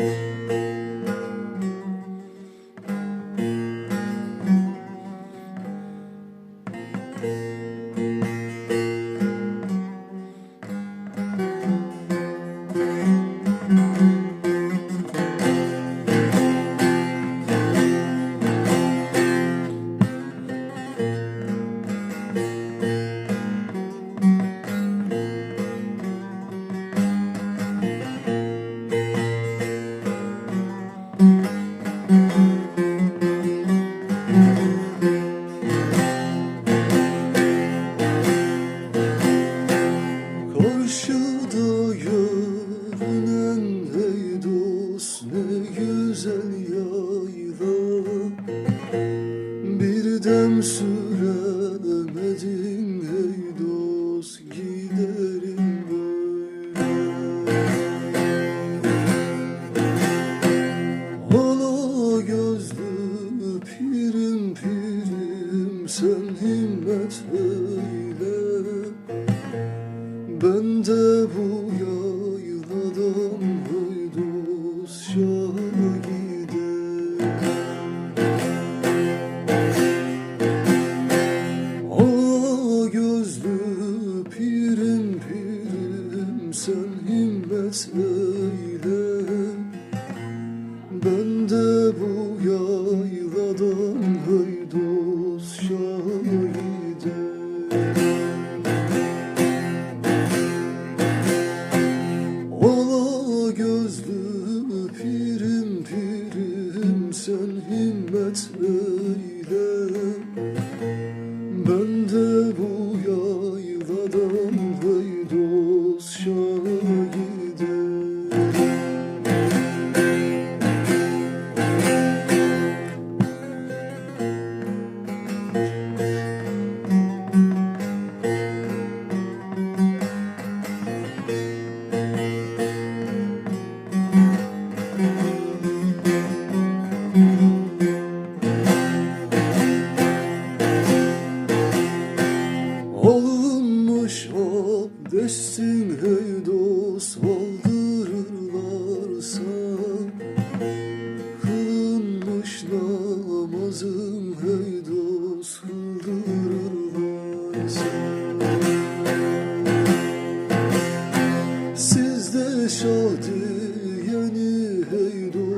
thank you. Karşıda yarın ey dost ne güzel yayla. Bir dem süremedin ey dost giderim böyle. Ala gözlü pirim pirim sen himmet eyle ben de bu yayladan haydosça giderim. Hala gözlü pirim pirim sen himmet sen himmet eyle Ben de bu yayladan haydosça giderim Serbestsin hey dost Valdırırlarsa Kılınmış namazım hey dost Kıldırırlarsa Sizde şadi yeni hey dost.